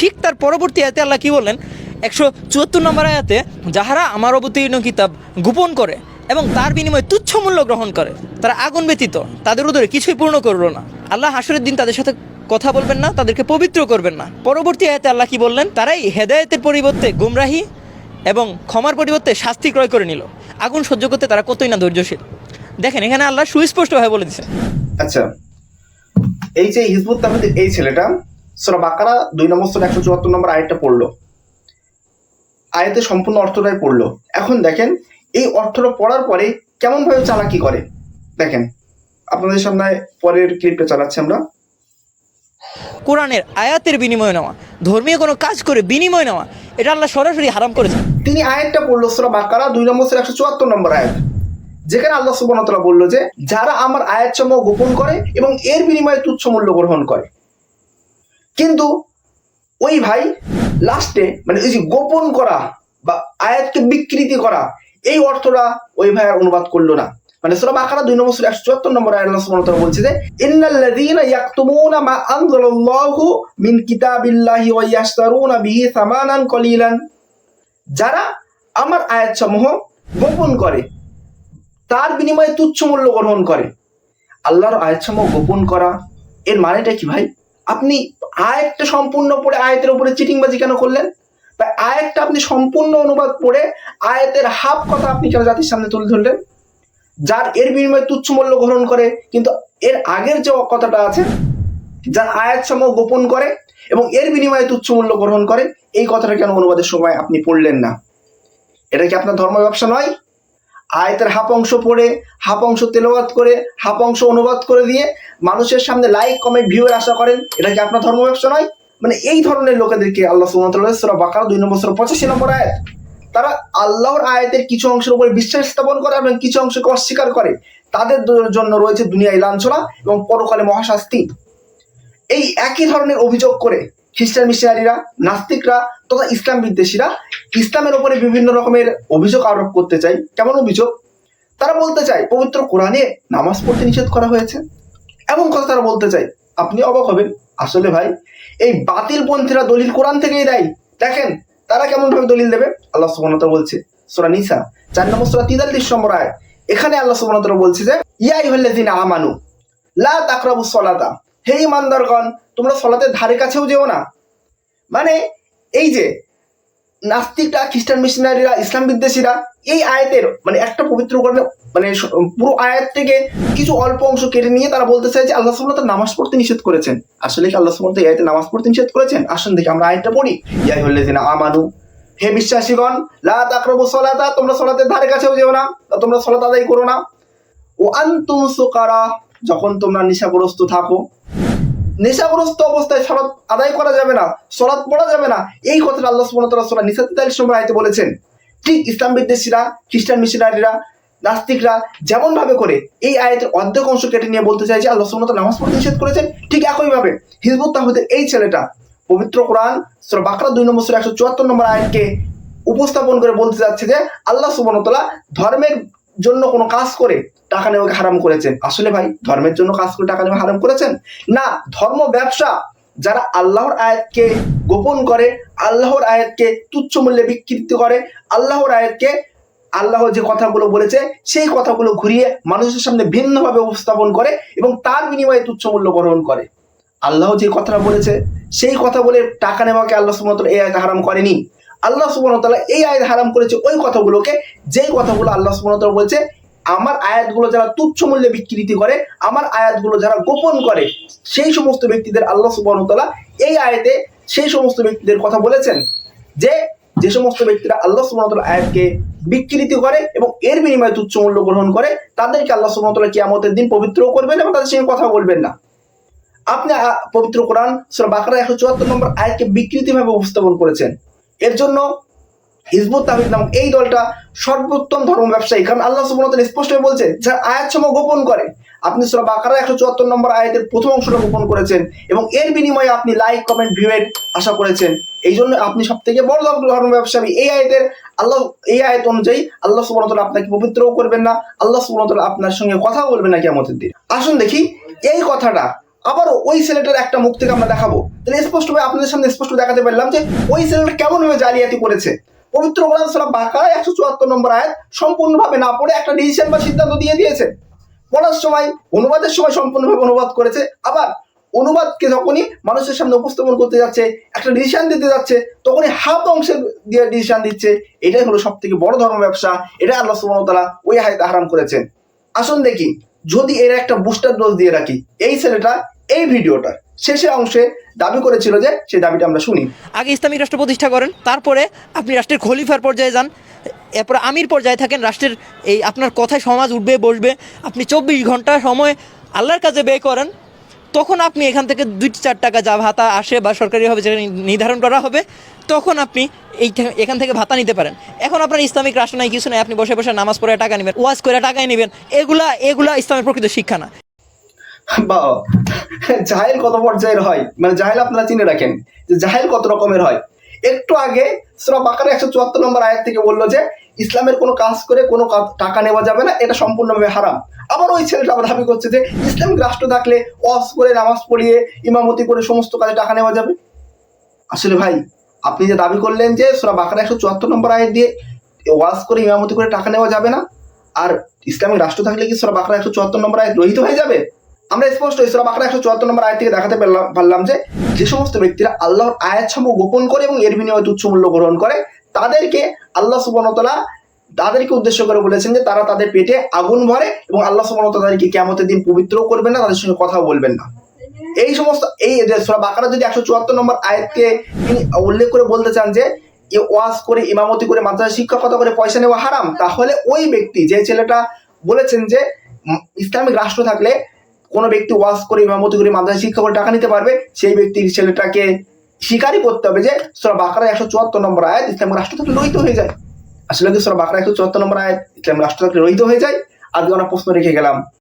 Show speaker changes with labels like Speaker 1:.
Speaker 1: ঠিক তার পরবর্তী আয়াতে আল্লাহ কি বললেন? একশো চুয়াত্তর নম্বর আয়াতে, যাহারা আমার অবতীর্ণ কিতাব গোপন করে এবং তার বিনিময়ে তুচ্ছ মূল্য গ্রহণ করে, তারা আগুন ব্যতীত, তাদের উদরে কিছুই পূর্ণ করল না। আল্লাহ হাসরের দিন তাদের সাথে কথা বলবেন না, তাদেরকে পবিত্র করবেন না। পরবর্তী আয়াতে আল্লাহ কি বললেন? তারাই হেদায়েতের পরিবর্তে গুমরাহি এবং ক্ষমার পরিবর্তে শাস্তি ক্রয় করে নিল। আগুন সহ্য করতে তারা কতই না ধৈর্যশীল? দেখেন, এখানে আল্লাহ সুস্পষ্টভাবে বলে দিচ্ছেন
Speaker 2: আচ্ছা এই যে হিজবুত তাহিদের এই ছেলেটা সোরা বাকারা দুই নম্বর সোরা একশো চুয়াত্তর নম্বর আয়টা পড়ল। আয়াতে সম্পূর্ণ অর্থটাই পড়ল। এখন দেখেন এই অর্থটা পড়ার পরে কেমন ভাবে চালাকি করে? দেখেন আপনাদের সামনে পরের ক্লিপটা চালাচ্ছি আমরা।
Speaker 1: কোরআনের আয়াতের বিনিময় নেওয়া ধর্মীয় কোনো কাজ করে বিনিময় নেওয়া এটা আল্লাহ সরাসরি হারাম করেছেন
Speaker 2: তিনি আয়াতটা পড়ল সোরা বাকারা দুই নম্বর সোরা একশো চুয়াত্তর নম্বর আয়াত। যেখানে আল্লাহ সুবর্ণতলা বলল যে যারা আমার আয়াত গোপন করে এবং এর বিনিময়ে তুচ্ছ মূল্য গ্রহণ করে কিন্তু ওই ভাই লাস্টে মানে ওই যে গোপন করা বা আয়াতকে বিকৃতি করা, এই অর্থটা ওই ভাই অনুবাদ করল না। মানে সূরা বাকারা দুই নম্বর একশো চুয়াত্তর নম্বর আয়াত আল্লাহ সুবহানাহু বলছে যে, ইন্নাল্লাযীনা ইয়াকতুমুনা মা আনজালাল্লাহু মিন কিতাবিল্লাহি ওয়া ইয়াশতারুনা বিহি সামানান কলিলান। যারা আমার আয়াতসমূহ গোপন করে, তার বিনিময়ে তুচ্ছ মূল্য গ্রহণ করে। আল্লাহর আয়াতসমূহ গোপন করা, এর মানেটা কি ভাই? আপনি আয়াতটা সম্পূর্ণ পড়ে আয়াতের উপরে চিটিংবাজি কেন করলেন? আয়াতটা আপনি সম্পূর্ণ অনুবাদ পড়ে আয়াতের হাফ কথা আপনি কেন জাতির সামনে তুলে ধরলেন? যার এর বিনিময়ে তুচ্ছ মূল্য গ্রহণ করে, কিন্তু এর আগের যে কথাটা আছে, যার আয়াত সমূহ গোপন করে এবং এর বিনিময়ে তুচ্ছ মূল্য গ্রহণ করে, এই কথাটা কেন অনুবাদের সময় আপনি পড়লেন না? এটা কি আপনার ধর্ম ব্যবসা নয়? আয়তের হাফ অংশ পড়ে, হাফ অংশ তেলাওয়াত করে, হাফ অংশ অনুবাদ করে দিয়ে মানুষের সামনে লাইক কমেন্ট ভিউয়ের আশা করেন, এটা কি আপনার ধর্ম ব্যবসা নয়? মানে এই ধরনের লোকেদেরকে আল্লাহ সুবহানাহু সুরা বাকারা দুই নম্বর সুরা পঁচাশি নম্বর আয়াত, তারা আল্লাহর আয়াতের কিছু অংশের উপরে বিশ্বাস স্থাপন করে এবং কিছু অংশকে অস্বীকার করে। তাদের জন্য রয়েছে দুনিয়ায় লাঞ্ছনা এবং পরকালে মহাশাস্তি। এই একই ধরনের অভিযোগ করে খ্রিস্টান মিশনারিরা, নাস্তিকরা তথা ইসলাম বিদ্বেষীরা ইসলামের উপরে বিভিন্ন রকমের অভিযোগ আরোপ করতে চাই কেমন অভিযোগ? তারা বলতে চায়, পবিত্র কোরআনে নামাজ পড়তে নিষেধ করা হয়েছে। এমন কথা তারা বলতে চায়। আপনি অবাক হবেন। আসলে ভাই, এই বাতিল পন্থীরা দলিল কোরআন থেকেই দেয়। দেখেন, তারা কেমন ভাবে দলিল দেবে? আল্লাহ সুবহানাহু বলছে, সোরা নিসা, চার নম্বর সোরা 43 নম্বর আয়াত। এখানে আল্লাহ সুবহানাহু তাআলা বলছে যে, ইয়া আইয়ুহাল্লাযিনা আমানু, লা তাকরাবু সালাতা। হে ইমানদারগণ, তোমরা সলাতের ধারে কাছেও যেও না। মানে এই যে নাস্তিকরা, খ্রিস্টান মিশনারিরা, ইসলাম বিদ্বেষীরা, এই আয়াতের মানে একটা পবিত্র কর্মে মানে পুরো আয়াত থেকে কিছু অল্প অংশ কেটে নিয়ে তারা বলতে চায় যে আল্লাহ তাআলা নামাজ পড়তে নিষেধ করেছেন। আসলে কি আল্লাহ সুবহানাহু এই আয়াতে নামাজ পড়তে নিষেধ করেছেন? আসুন দেখি আমরা আয়াতটা পড়ি। ইয়া আইয়ুহাল্লাযিনা আমানু, হে বিশ্বাসীগণ, লা তাকরাবু সালাতা, তোমরা সলাতের ধারে কাছেও যেও না তোমরা সলাত আদায় করো না। ও আনতুম সুকারা যখন তোমরা নেশাগ্রস্ত থাকো। নেশাগ্রস্ত অবস্থায় সলাৎ আদায় করা যাবে না সলাৎ পড়া যাবে না। এই কথাটা আল্লাহ সূরা নিসা 43 নম্বর আয়াতে বলেছেন। ঠিক ইসলাম বিদ্বেষীরা, খ্রিস্টান মিশনারিরা, নাস্তিকরা যেমন ভাবে করে, এই আয়াতের অর্ধেক অংশ কেটে নিয়ে বলতে চাই যে আল্লাহ সুবহানাহু নামাজ পড়তে নিষেধ করেছেন, ঠিক একইভাবে হিজবুত তাহদের এই ছেলেটা, পবিত্র কোরআন বাকরা দুই নম্বর একশো চুয়াত্তর নম্বর আয়াতকে উপস্থাপন করে বলতে যাচ্ছে যে, আল্লাহ সুবনতলা ধর্মের জন্য কোনো কাজ করে টাকা নেওয়াকে হারাম করেছেন? আসলে ভাই, ধর্মের জন্য কাজ করে টাকা নেওয়া হারাম করেছেন? না, ধর্ম ব্যবসা, যারা আল্লাহর আয়াতকে গোপন করে, আল্লাহর আয়াতকে তুচ্ছ মূল্যে বিকৃতি করে, আল্লাহর আয়াতকে আল্লাহ যে কথাগুলো বলেছে, সেই কথাগুলো ঘুরিয়ে মানুষের সামনে ভিন্নভাবে উপস্থাপন করে এবং তার বিনিময়ে তুচ্ছ মূল্য গ্রহণ করে। আল্লাহ যে কথাটা বলেছে, সেই কথা বলে টাকা নেওয়াকে আল্লাহ তাআলা এই আয়াত হারাম করেনি? আল্লাহ সুবহানাহু এই আয়াত হারাম করেছে ওই কথাগুলোকে, যেই কথাগুলো আল্লাহ সুবহানাহু বলছে, আমার আয়াতগুলো যারা তুচ্ছ মূল্যে বিকৃতি করে, আমার আয়াতগুলো যারা গোপন করে, সেই সমস্ত ব্যক্তিদের আল্লাহ সুবহানাহু এই আয়াতে সেই সমস্ত ব্যক্তিদের কথা বলেছেন যে যে সমস্ত ব্যক্তিরা আল্লাহ ওয়া আয়াতকে বিকৃতি করে এবং এর বিনিময়ে তুচ্ছ মূল্য গ্রহণ করে, তাদেরকে আল্লাহ তাআলা কিয়ামতের দিন পবিত্র করবেন এবং তাদের সঙ্গে কথা বলবেন না। আপনি পবিত্র কোরআন বাকারা একশো চুয়াত্তর নম্বর আয়াতকে বিকৃতিভাবে উপস্থাপন করেছেন। এর জন্য হিজবুত তাহিদ নামক এই দলটা সর্বোত্তম ধর্ম ব্যবসায়ী। কারণ আল্লাহ সুবহানাহু স্পষ্ট স্পষ্টভাবে বলছে যারা আয়াত সমূহ গোপন করে, আপনি সূরা বাকারা একশো চুয়াত্তর নম্বর আয়াতের প্রথম অংশটা গোপন করেছেন এবং এর বিনিময়ে আপনি লাইক কমেন্ট ভিউয়ের আশা করেছেন। এই জন্য আপনি সব থেকে বড় ধর্ম ব্যবসায়ী এই আয়াতের আল্লাহ, এই আয়াত অনুযায়ী আল্লাহ তাআলা আপনাকে পবিত্রও করবেন না, আল্লাহ তাআলা আপনার সঙ্গে কথা বলবেন না কিয়ামতের দিন। আসুন দেখি, এই কথাটা আবারও ওই ছেলেটার একটা মুখ থেকে আমরা দেখাবো। তাহলে স্পষ্টভাবে আপনাদের সামনে স্পষ্ট দেখাতে পারলাম যে ওই ছেলেটা কেমন ভাবে জালিয়াতি করেছে। পবিত্র কোরআন সূরা বাকারা একশো চুয়াত্তর নম্বর আয়াত সম্পূর্ণভাবে না পড়ে একটা ডিসিশন বা সিদ্ধান্ত দিয়ে দিয়েছে। পড়ার সময়, অনুবাদের সময় সম্পূর্ণভাবে অনুবাদ করেছে। আবার অনুবাদকে যখনই মানুষের সামনে উপস্থাপন করতে যাচ্ছে, একটা ডিসিশন দিতে যাচ্ছে, তখনই হাফ অংশের দিয়ে ডিসিশন দিচ্ছে। এটাই হলো সব থেকে বড় ধর্ম ব্যবসা। এটা আল্লাহ ওয়া ওই হায়াতে হারাম করেছেন। আসুন দেখি, যদি এর একটা বুস্টার ডোজ দিয়ে রাখি, এই ছেলেটা, এই ভিডিওটার শেষের অংশে দাবি করেছিল যে সেই দাবিটা আমরা শুনি।
Speaker 1: আগে ইসলামিক রাষ্ট্র প্রতিষ্ঠা করেন, তারপরে আপনি রাষ্ট্রের খলিফার পর্যায়ে যান, এরপরে আমির পর্যায়ে থাকেন, রাষ্ট্রের এই আপনার কথায় সমাজ উঠবে, বসবে, আপনি চব্বিশ ঘণ্টা সময় আল্লাহর কাছে ব্যয় করেন, তখন আপনি এখান থেকে দুই চার টাকা যা ভাতা আসে বা সরকারিভাবে যেটা নি- নির্ধারণ করা হবে, তখন আপনি এই এখান থেকে ভাতা নিতে পারেন। এখন আপনার ইসলামিক রাষ্ট্র নাই, কিছু নাই, আপনি বসে বসে নামাজ পড়ে টাকা নেবেন, ওয়াজ করে টাকায় নেবেন, এগুলা এগুলা ইসলামের প্রকৃত শিক্ষা না।
Speaker 2: বা, জাহেল কত পর্যায়ের হয়? মানে জাহেল আপনারা চিনে রাখেন যে জাহেল কত রকমের হয়। একটু আগে সুরা বাকারা একশো চুয়াত্তর নম্বর আয়াত থেকে বলল যে, ইসলামের কোনো কাজ করে কোনো টাকা নেওয়া যাবে না, এটা সম্পূর্ণভাবে হারাম। আবার ওই ছেলেটা আবার দাবি করছে যে ইসলামিক রাষ্ট্র থাকলে ওয়াজ করে, নামাজ পড়িয়ে, ইমামতি করে সমস্ত কাজে টাকা নেওয়া যাবে? আসলে ভাই, আপনি যে দাবি করলেন যে, সুরা বাকারা একশো চুয়াত্তর নম্বর আয়াত দিয়ে ওয়াজ করে, ইমামতি করে টাকা নেওয়া যাবে না, আর ইসলামিক রাষ্ট্র থাকলে কি সুরা বাকারা একশো চুয়াত্তর নম্বর আয়াত রহিত হয়ে যাবে? আমরা স্পষ্ট ইসরা বাকরা একশো চুয়াত্তর নম্বর আয়াত থেকে দেখাতে পারলাম পারলাম যে যে সমস্ত ব্যক্তিরা আল্লাহর আয়াত সমূহ গোপন করে এবং এর বিনিময়ে তুচ্ছ মূল্য গ্রহণ করে, তাদেরকে আল্লাহ সুবনতলা তাদেরকে উদ্দেশ্য করে বলেছেন যে তারা তাদের পেটে আগুন ভরে এবং আল্লাহ সুবনতলা তাদেরকে কেমতের দিন পবিত্র করবেন না, তাদের সঙ্গে কথাও বলবেন না। এই সমস্ত, এই সূরা বাকারা যদি একশো চুয়াত্তর নম্বর আয়াতকে তিনি উল্লেখ করে বলতে চান যে ওয়াজ করে, ইমামতি করে মাদ্রাসা শিক্ষকতা করে পয়সা নেওয়া হারাম, তাহলে ওই ব্যক্তি, যে ছেলেটা বলেছেন যে ইসলামিক রাষ্ট্র থাকলে কোনো ব্যক্তি ওয়াশ করে, ইমামতি করে মাদ্রাসা শিক্ষা করে টাকা নিতে পারবে, সেই ব্যক্তির ছেলেটাকে স্বীকারই করতে হবে যে সোরা বাঁকড়া একশো চুয়াত্তর নম্বর আয়াত ইসলাম রাষ্ট্র থাকলে রহিত হয়ে যায়। আসলে কি সোরা বাঁকড়া একশো চুয়াত্তর নম্বর আয়াত ইসলাম রাষ্ট্র থাকলে রহিত হয়ে যায়? আজকে আমরা প্রশ্ন রেখে গেলাম